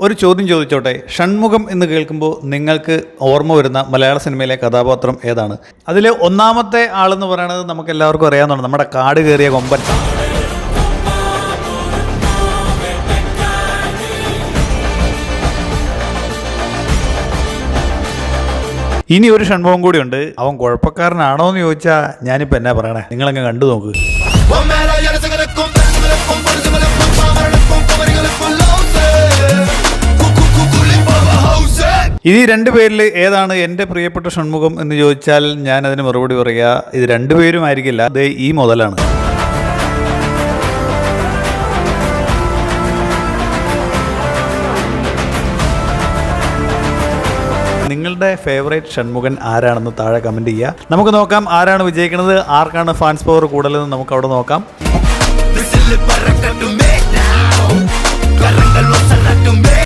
ഒരു ചോദ്യം ചോദിച്ചോട്ടെ. ഷൺമുഖം എന്ന് കേൾക്കുമ്പോൾ നിങ്ങൾക്ക് ഓർമ്മ വരുന്ന മലയാള സിനിമയിലെ കഥാപാത്രം ഏതാണ്? അതിലെ ഒന്നാമത്തെ ആളെന്ന് പറയുന്നത് നമുക്ക് എല്ലാവർക്കും അറിയാവുന്നതാണ്. നമ്മുടെ കാട് കയറിയ കൊമ്പൻ. ഇനി ഒരു ഷൺമുഖം കൂടിയുണ്ട്. അവൻ കുഴപ്പക്കാരനാണോ എന്ന് ചോദിച്ചാൽ ഞാനിപ്പോൾ എന്നാ പറയണേ? നിങ്ങളങ്ങ് കണ്ടു നോക്ക്. ഹൗസേ ഇനി രണ്ട് പേരിൽ ഏതാണ് എന്റെ പ്രിയപ്പെട്ട ഷൺമുഖം എന്ന് ചോദിച്ചാൽ ഞാൻ അതിന് മറുപടി പറയുക ഇത് രണ്ടുപേരും ആയിരിക്കില്ല അത് ഈ മുതലാണ്. നിങ്ങളുടെ ഫേവറേറ്റ് ഷൺമുഖൻ ആരാണെന്ന് താഴെ കമന്റ് ചെയ്യുക നമുക്ക് നോക്കാം ആരാണ് വിജയിക്കുന്നത് ആർക്കാണ് ഫാൻസ് പവർ കൂടുതലെന്ന് നമുക്ക് അവിടെ നോക്കാം.